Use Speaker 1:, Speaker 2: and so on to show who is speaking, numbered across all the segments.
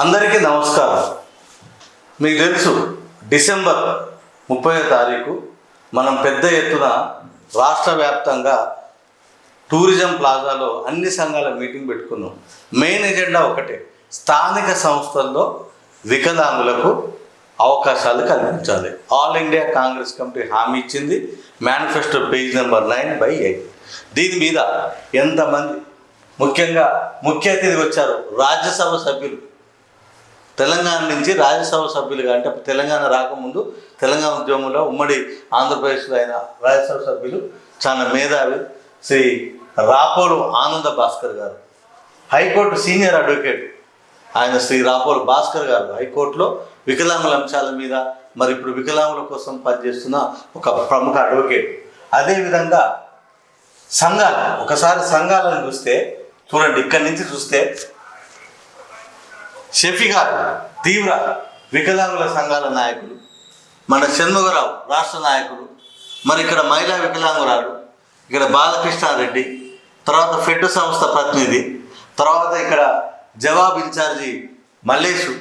Speaker 1: అందరికీ నమస్కారం. మీకు తెలుసు డిసెంబర్ ముప్పై తారీఖు మనం పెద్ద ఎత్తున రాష్ట్ర వ్యాప్తంగా టూరిజం ప్లాజాలో అన్ని సంఘాల మీటింగ్ పెట్టుకున్నాం. మెయిన్ ఎజెండా ఒకటే స్థానిక సంస్థల్లో వికలాంగులకు అవకాశాలు కల్పించాలి. ఆల్ ఇండియా కాంగ్రెస్ కమిటీ హామీ ఇచ్చింది manifesto page number nine by eight. దీని మీద ఎంతమంది ముఖ్యంగా ముఖ్య అతిథి వచ్చారు రాజ్యసభ సభ్యులు. తెలంగాణ నుంచి రాజ్యసభ సభ్యులుగా అంటే తెలంగాణ రాకముందు తెలంగాణ ఉద్యమంలో ఉమ్మడి ఆంధ్రప్రదేశ్లో అయిన రాజ్యసభ సభ్యులు చాలా మేధావి శ్రీ రాపోలు ఆనంద భాస్కర్ గారు. హైకోర్టు సీనియర్ అడ్వకేట్ ఆయన శ్రీ రాపోలు భాస్కర్ గారు. హైకోర్టులో వికలాంగుల అంశాల మీద మరి ఇప్పుడు వికలాంగుల కోసం పనిచేస్తున్న ఒక ప్రముఖ అడ్వకేట్. అదేవిధంగా సంఘాలు ఒకసారి సంఘాలను చూస్తే చూడండి ఇక్కడి నుంచి చూస్తే షఫీ గారు తీవ్ర వికలాంగుల సంఘాల నాయకులు మన షణ్ముగరావు రాష్ట్ర నాయకుడు మరి ఇక్కడ మహిళా వికలాంగురాలు ఇక్కడ బాలకృష్ణారెడ్డి తర్వాత ఫెడ్ సంస్థ ప్రతినిధి తర్వాత ఇక్కడ జవాబ్ ఇన్ఛార్జి మల్లేషు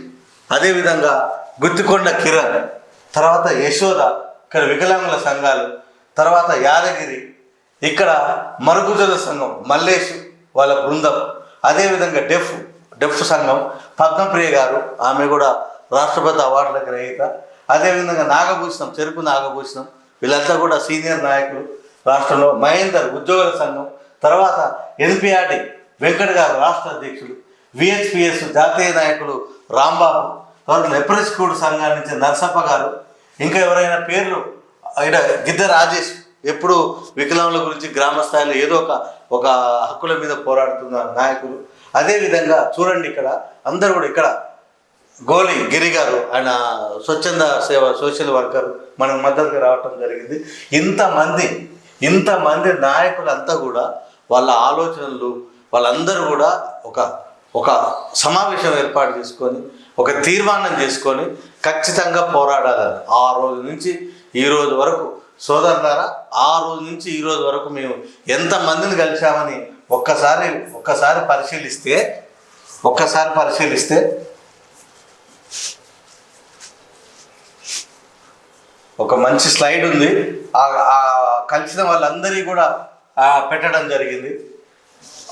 Speaker 1: అదేవిధంగా గుత్తికొండ కిరణ్ తర్వాత యశోద ఇక్కడ వికలాంగుల సంఘాలు తర్వాత యాదగిరి ఇక్కడ మరుగుజల సంఘం మల్లేశు వాళ్ళ బృందం అదేవిధంగా డెఫ్ డెఫ్ సంఘం పద్మప్రియ గారు ఆమె కూడా రాష్ట్రపతి అవార్డుల గ్రహీత. అదేవిధంగా నాగభూషణం చెరుకు నాగభూషణం వీళ్ళంతా కూడా సీనియర్ నాయకులు రాష్ట్రంలో. మహేందర్ ఉద్యోగుల సంఘం తర్వాత ఎన్పిఆర్డి వెంకట్ గారు రాష్ట్ర అధ్యక్షులు విహెచ్పిఎస్ జాతీయ నాయకులు రాంబాబు తర్వాత లెప్రెస్ కూడ్ సంఘాన్ని నుంచి నరసప్ప గారు ఇంకా ఎవరైనా పేర్లు ఇక్కడ గిద్ద రాజేష్ ఎప్పుడు వికలాంగుల గురించి గ్రామ స్థాయిలో ఏదో ఒక ఒక హక్కుల మీద పోరాడుతున్న నాయకులు. అదేవిధంగా చూడండి ఇక్కడ అందరూ కూడా ఇక్కడ గోలి గిరి గారు ఆయన స్వచ్ఛంద సేవ సోషల్ వర్కర్ మనకు మద్దతుగా రావటం జరిగింది. ఇంతమంది ఇంతమంది నాయకులంతా కూడా వాళ్ళ ఆలోచనలు వాళ్ళందరూ కూడా ఒక ఒక సమావేశం ఏర్పాటు చేసుకొని ఒక తీర్మానం చేసుకొని ఖచ్చితంగా పోరాడాలని. ఆ రోజు నుంచి ఈ రోజు వరకు సోదరులారా ఆ రోజు నుంచి ఈ రోజు వరకు మేము ఎంతమందిని కలిశామని ఒక్కసారి ఒక్కసారి పరిశీలిస్తే ఒక్కసారి పరిశీలిస్తే. ఒక మంచి స్లైడ్ ఉంది. ఆ- కలిసిన వాళ్ళందరినీ కూడా పెట్టడం జరిగింది.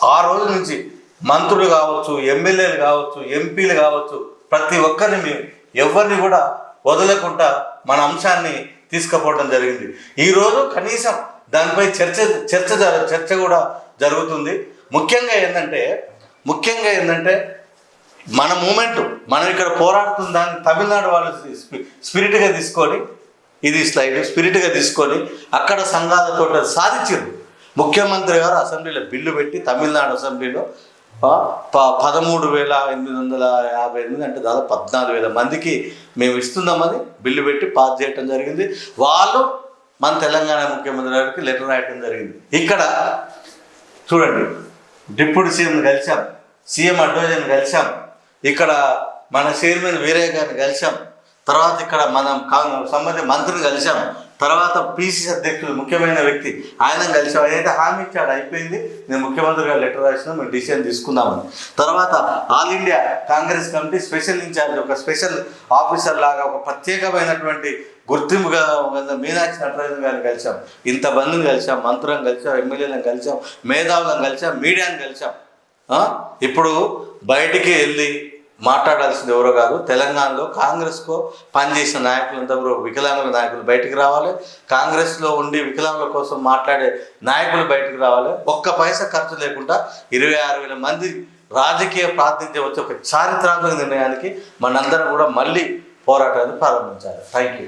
Speaker 1: ఆ రోజు నుంచి మంత్రులు కావచ్చు ఎమ్మెల్యేలు కావచ్చు ఎంపీలు కావచ్చు ప్రతి ఒక్కరిని మేము ఎవరిని కూడా వదలకుండా మన అంశాన్ని తీసుకుపోవడం జరిగింది. ఈరోజు కనీసం దానిపై చర్చ చర్చ చర్చ కూడా జరుగుతుంది. ముఖ్యంగా ఏంటంటే ముఖ్యంగా ఏంటంటే మన మూమెంట్ మనం ఇక్కడ పోరాడుతున్న దాన్ని తమిళనాడు వాళ్ళు స్పిరిట్గా తీసుకొని ఇది స్లైడ్ స్పిరిట్గా తీసుకొని అక్కడ సంఘాలతో సాధించారు ముఖ్యమంత్రి గారు అసెంబ్లీలో బిల్లు పెట్టి తమిళనాడు అసెంబ్లీలో ప- పదమూడు వేల ఎనిమిది వందల యాభై ఎనిమిది అంటే దాదాపు పద్నాలుగు వేల మందికి మేము ఇస్తున్నామని బిల్లు పెట్టి పాస్ చేయటం జరిగింది. వాళ్ళు మన తెలంగాణ ముఖ్యమంత్రి గారికి లెటర్ రాయటం జరిగింది. ఇక్కడ చూడండి. డిప్యూటీ సీఎం కలిసాం సీఎం అడ్వైజర్ని కలిసాం ఇక్కడ మన చైర్మన్ వీరయ్య గారిని కలిసాం తర్వాత ఇక్కడ మనం కా సంబంధించిన మంత్రిని కలిసాం తర్వాత పీసీసీ అధ్యక్షుడు ముఖ్యమైన వ్యక్తి. ఆయన కలిసాం ఏదైతే హామీ ఇచ్చాడు. అయిపోయింది. నేను ముఖ్యమంత్రి గారు లెటర్ రాసిన మేము డిసిషన్ తీసుకుందామని. తర్వాత all India Congress committee special incharge ఒక స్పెషల్ ఆఫీసర్ లాగా ఒక ప్రత్యేకమైనటువంటి గుర్తింపుగా మీనాక్షి నటరాజన్ గారిని కలిసాం. ఇంతమందిని కలిసాం. మంత్రులను కలిసాం. ఎమ్మెల్యేలను కలిసాం. మేధావులను కలిసాం. మీడియాను కలిసాం. ఇప్పుడు బయటికి వెళ్ళి మాట్లాడాల్సింది ఎవరో కాదు. తెలంగాణలో కాంగ్రెస్కు పనిచేసిన నాయకులు కూడా వికలాంగుల నాయకులు బయటికి రావాలి. కాంగ్రెస్లో ఉండి వికలాంగుల కోసం మాట్లాడే నాయకులు బయటికి రావాలి. ఒక్క పైసా ఖర్చు లేకుండా ఇరవై ఆరు వేల మంది రాజకీయ ప్రాతినిధ్యం వచ్చే ఒక చారిత్రాత్మక నిర్ణయానికి మనందరం కూడా మళ్ళీ పోరాటాన్ని ప్రారంభించాలి. Thank you